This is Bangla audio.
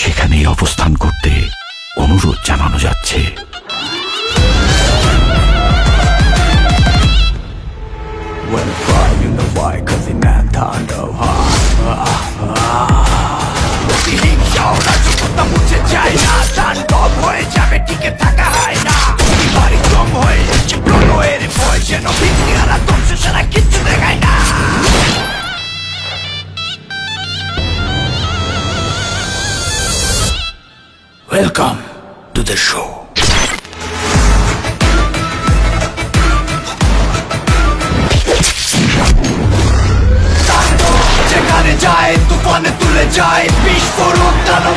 সেখানেই অবস্থান করতে অনুরোধ জানানো যাচ্ছে When flying in the why cause it man Welcome to the show. যেখানে যায় তুফানে তুলে যায় বিস্ফোরক দানব